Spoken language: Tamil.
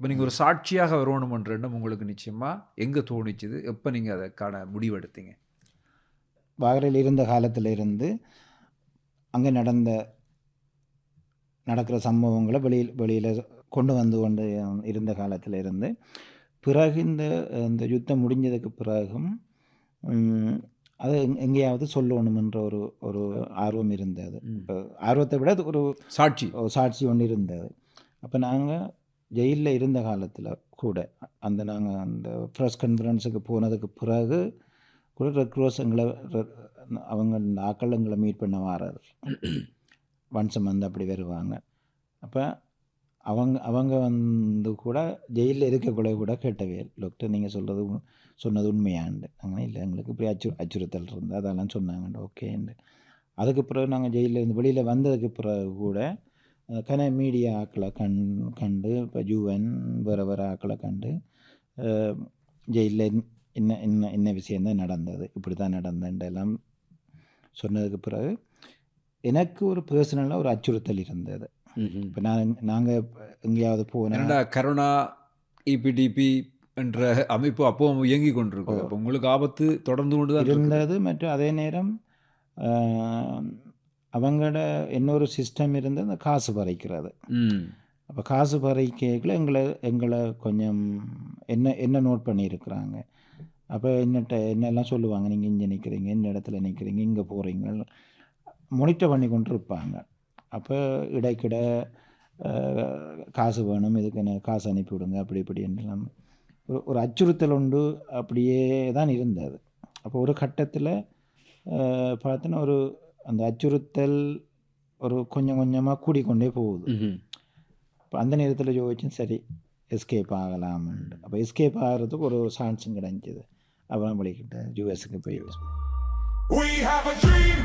அப்போ நீங்கள் ஒரு சாட்சியாக வரணுமன்ற எண்ணம் உங்களுக்கு நிச்சயமாக எங்கே தோணிச்சுது? எப்போ நீங்கள் அதை காண முடிவெடுத்தீங்க? வாகரையில் இருந்த காலத்தில் இருந்து அங்கே நடந்த நடக்கிற சம்பவங்களை வெளியில் வெளியில் கொண்டு வந்து கொண்டு இருந்த காலத்தில் இருந்து பிறகு இந்த இந்த யுத்தம் முடிஞ்சதுக்கு பிறகும் அது எங்க- எங்கேயாவது சொல்லணுமென்ற ஒரு ஒரு ஆர்வம் இருந்தது. இப்போ ஆர்வத்தை விட அது ஒரு சாட்சி. சாட்சி ஒன்று இருந்தது. அப்போ நாங்கள் ஜெயிலில் இருந்த காலத்தில் கூட அந்த நாங்கள் அந்த ப்ரெஸ் கான்ஃபரன்ஸுக்கு போனதுக்கு பிறகு கூட ரெக்ரோஸ் எங்களை அவங்க இந்த எங்களை மீட் பண்ண வராது வன்சம் வந்து அப்படி வருவாங்க. அப்போ அவங்க அவங்க வந்து கூட ஜெயிலில் இருக்கக்குள்ள கூட கேட்டவே டாக்டர் நீங்கள் சொல்கிறது சொன்னது உண்மையாண்டு. அங்கே இல்லை எங்களுக்கு இப்படி அச்சு அச்சுறுத்தல் இருந்து அதெல்லாம் சொன்னாங்க ஓகேண்டு. அதுக்கு பிறகு நாங்கள் ஜெயிலில் இருந்து வெளியில் வந்ததுக்கு பிறகு கூட கன மீடியா ஆக்களை கண் கண்டு இப்போ யூஎன் வேறு வேறு ஆக்களை கண்டு ஜெயிலில் என்ன என்ன என்ன விஷயந்தான் நடந்தது. இப்படி தான் நடந்ததுண்டு எல்லாம் சொன்னதுக்கு பிறகு எனக்கு ஒரு பர்சனலாக ஒரு அச்சுறுத்தல் இருந்தது. இப்போ நான் நாங்கள் எங்கேயாவது போனால் என்னடா கரோனா இபிடிபி என்ற அமைப்பு அப்போ இயங்கி கொண்டிருக்கு அப்போ உங்களுக்கு ஆபத்து தொடர்ந்து கொண்டு தான். இருந்தது மற்றும் அதே நேரம் அவங்களோட இன்னொரு சிஸ்டம் இருந்து அந்த காசு பறிக்கிறது. அப்போ காசு பறிக்கைகளை எங்களை எங்களை கொஞ்சம் என்ன என்ன நோட் பண்ணியிருக்கிறாங்க? அப்போ என்னட்ட என்னெல்லாம் சொல்லுவாங்க? நீங்கள் இங்கே நிற்கிறீங்க இந்த இடத்துல நிற்கிறீங்க இங்கே போகிறீங்க மொனிட்டர் பண்ணி கொண்டு இருப்பாங்க அப்போ இடைக்கிட காசு வேணும் இதுக்கு என்ன காசு அனுப்பி விடுங்க அப்படி இப்படி என்றெல்லாம். ஒரு ஒரு அச்சுறுத்தல் உண்டு. அப்படியே தான் இருந்தது. அப்போ ஒரு கட்டத்தில் பார்த்தோன்னா ஒரு அந்த அச்சுறுத்தல் ஒரு கொஞ்சம் கொஞ்சமாக கூடிக்கொண்டே போகுது. இப்போ அந்த நேரத்தில் யோசிச்சேன் சரி எஸ்கேப் ஆகலாம்னு அப்போ எஸ்கேப் ஆகிறதுக்கு ஒரு சான்ஸும் கிடைஞ்சிது அப்புறம் படிக்கிட்ட யூஎஸ்க்கு போய் We have a dream.